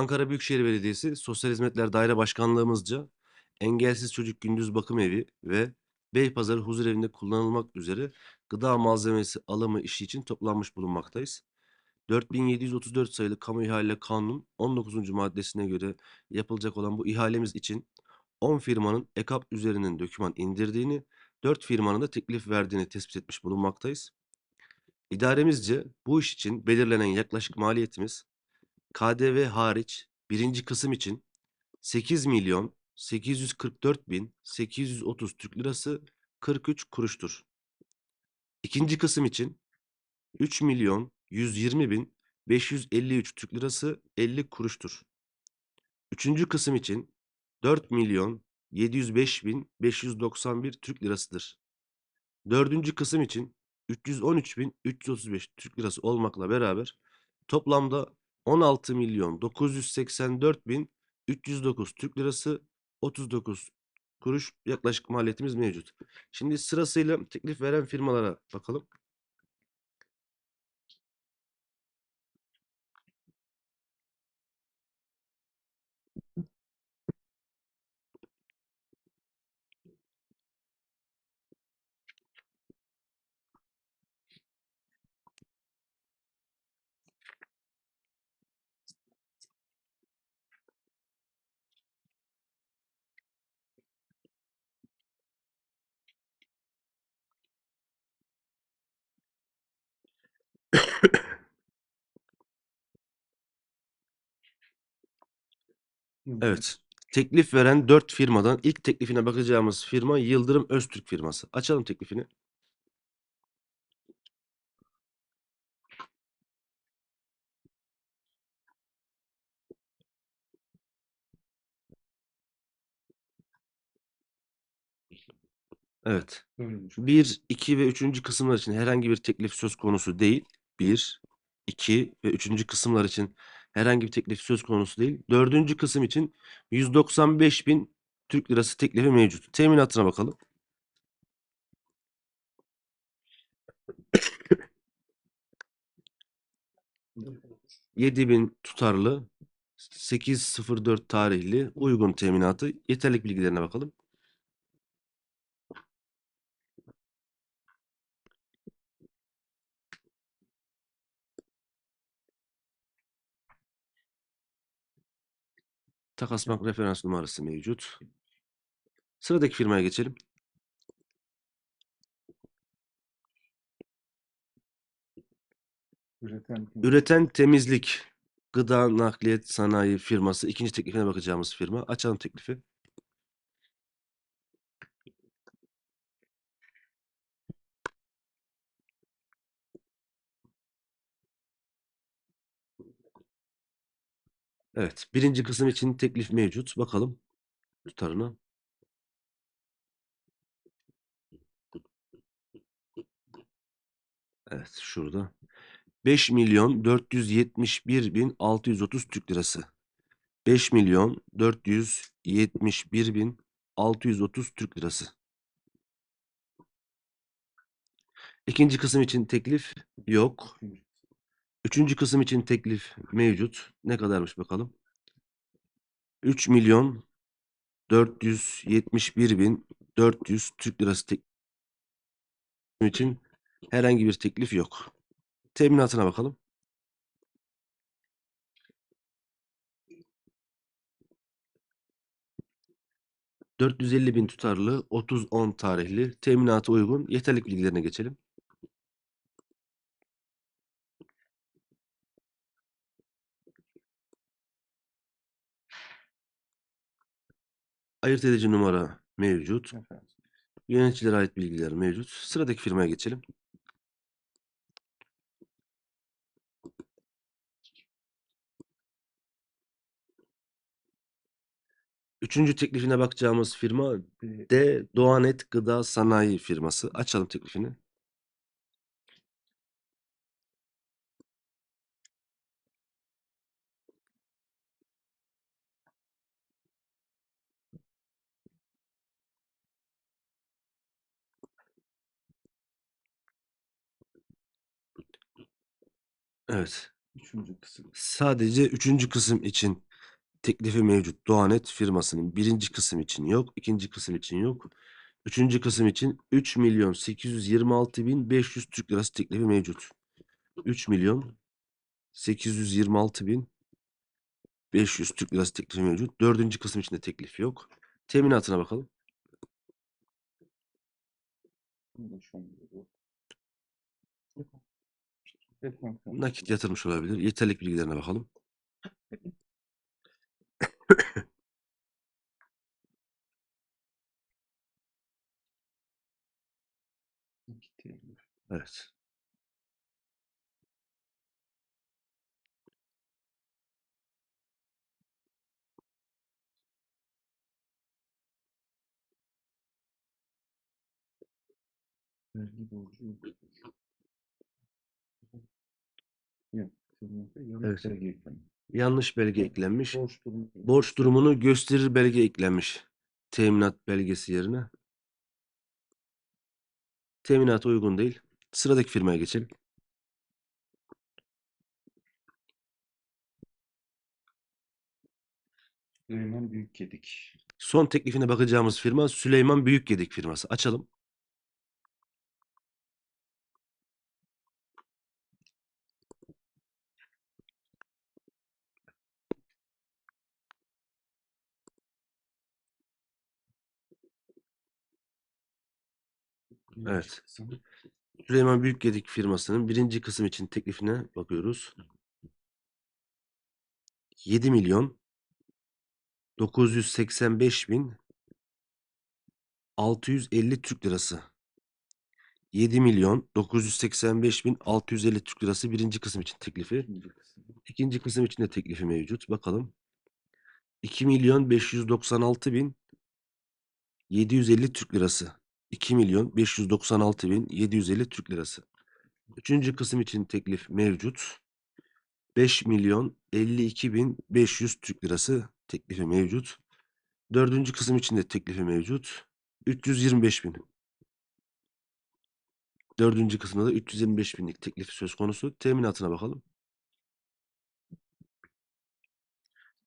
Ankara Büyükşehir Belediyesi Sosyal Hizmetler Daire Başkanlığımızca Engelsiz Çocuk Gündüz Bakım Evi ve Beypazarı Huzur Evi'nde kullanılmak üzere gıda malzemesi alımı işi için toplanmış bulunmaktayız. 4734 sayılı Kamu İhale Kanun 19. maddesine göre yapılacak olan bu ihalemiz için 10 firmanın EKAP üzerinden döküman indirdiğini, 4 firmanın da teklif verdiğini tespit etmiş bulunmaktayız. İdaremizce bu iş için belirlenen yaklaşık maliyetimiz KDV hariç birinci kısım için 8 milyon 844 bin 830 Türk lirası 43 kuruştur. İkinci kısım için 3 milyon 120 bin 553 Türk lirası 50 kuruştur. Üçüncü kısım için 4 milyon 705 bin 591 Türk lirasıdır. Dördüncü kısım için 313 bin 335 Türk lirası olmakla beraber toplamda 16 milyon 984 bin 309 Türk lirası 39 kuruş yaklaşık maliyetimiz mevcut. Şimdi sırasıyla teklif veren firmalara bakalım. Evet. Teklif veren 4 firmadan ilk teklifine bakacağımız firma Yıldırım Öztürk firması. Açalım teklifini. Evet. 1, 2 ve 3. kısımlar için herhangi bir teklif söz konusu değil. 1, 2 ve 3. kısımlar için herhangi bir teklif söz konusu değil. 4. kısım için 195 bin Türk lirası teklifi mevcut. Teminatına bakalım. Bin tutarlı 804 tarihli uygun teminatı yeterlik bilgilerine bakalım. Takas bank referans numarası mevcut. Sıradaki firmaya geçelim. Üreten Üreten Temizlik Gıda Nakliyat Sanayi firması. ikinci teklifine bakacağımız firma. Açalım teklifi. Evet. Birinci kısım için teklif mevcut. Bakalım tutarına. Evet şurada. 5 milyon 471 bin 630 Türk lirası. 5 milyon 471 bin 630 Türk lirası. İkinci kısım için teklif yok. Üçüncü kısım için teklif mevcut. Ne kadarmış bakalım. 3 milyon 471 bin 400 Türk lirası teklif için herhangi bir teklif yok. Teminatına bakalım. ...450 bin tutarlı, 30-10 tarihli, teminatı uygun, yeterlik bilgilerine geçelim. Ayırt edici numara mevcut. efendim. Yöneticilere ait bilgiler mevcut. Sıradaki firmaya geçelim. Üçüncü teklifine bakacağımız firma D Doğanet Gıda Sanayi firması. Açalım teklifini. Evet. üçüncü kısım. Sadece üçüncü kısım için teklifi mevcut. Doğanet firmasının birinci kısım için yok. ikinci kısım için yok. Üçüncü kısım için 3 milyon 826 bin 500 Türk lirası teklifi mevcut. 3 milyon 826 bin 500 Türk lirası teklifi mevcut. Dördüncü kısım için de teklif yok. Teminatına bakalım. Nakit yatırmış olabilir. Yeterlik bilgilerine bakalım. Evet. Vergi borcu yok. Yanlış Evet. belge eklemiş. Yanlış belge eklenmiş. Borç durumu. Borç durumunu gösterir belge eklenmiş. Teminat belgesi yerine. Teminata uygun değil. Sıradaki firmaya geçelim. Süleyman Büyükgedik. Son teklifine bakacağımız firma Süleyman Büyükgedik firması. Açalım. Evet. Süleyman Büyükgedik firmasının birinci kısım için teklifine bakıyoruz. 7 milyon 985 bin 650 Türk lirası. 7 milyon 985 bin 650 Türk lirası birinci kısım için teklifi. İkinci kısım için de teklifi mevcut. Bakalım. 2 milyon 596 bin 750 Türk lirası. 2 milyon 596 bin 750 Türk lirası. Üçüncü kısım için teklif mevcut. 5 milyon 52 bin 500 Türk lirası teklifi mevcut. Dördüncü kısım için de teklifi mevcut. 325 bin. Dördüncü kısımda da 325 binlik teklifi söz konusu. Teminatına bakalım.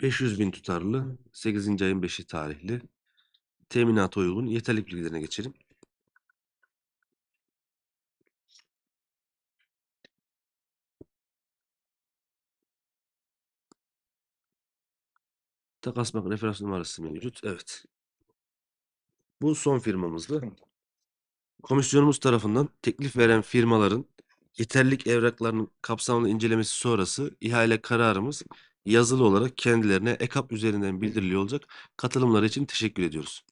500 bin tutarlı. 8. ayın 5'i tarihli. Teminata uygun. Yeterlik bilgilerine geçelim. Takas bank referans numarası mevcut. Evet. Bu son firmamızdı. Komisyonumuz tarafından teklif veren firmaların yeterlik evraklarının kapsamlı incelemesi sonrası ihale kararımız yazılı olarak kendilerine EKAP üzerinden bildiriliyor olacak. Katılımları için teşekkür ediyoruz.